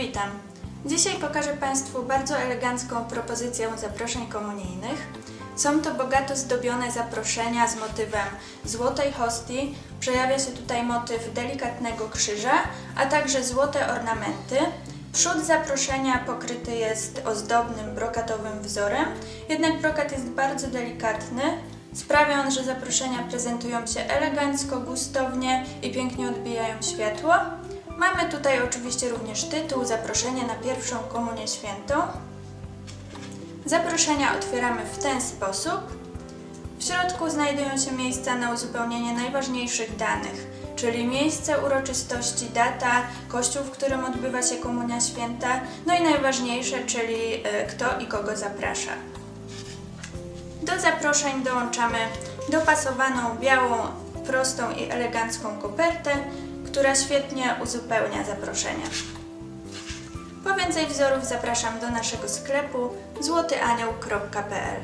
Witam. Dzisiaj pokażę Państwu bardzo elegancką propozycję zaproszeń komunijnych. Są to bogato zdobione zaproszenia z motywem złotej hostii. Przejawia się tutaj motyw delikatnego krzyża, a także złote ornamenty. Przód zaproszenia pokryty jest ozdobnym brokatowym wzorem, jednak brokat jest bardzo delikatny. Sprawia on, że zaproszenia prezentują się elegancko, gustownie i pięknie odbijają światło. Mamy tutaj oczywiście również tytuł, zaproszenie na pierwszą komunię świętą. Zaproszenia otwieramy w ten sposób. W środku znajdują się miejsca na uzupełnienie najważniejszych danych, czyli miejsce uroczystości, data, kościół, w którym odbywa się komunia święta, no i najważniejsze, czyli e, kto i kogo zaprasza. Do zaproszeń dołączamy dopasowaną białą, prostą i elegancką kopertę, która świetnie uzupełnia zaproszenia. Po więcej wzorów zapraszam do naszego sklepu złotyanioł.pl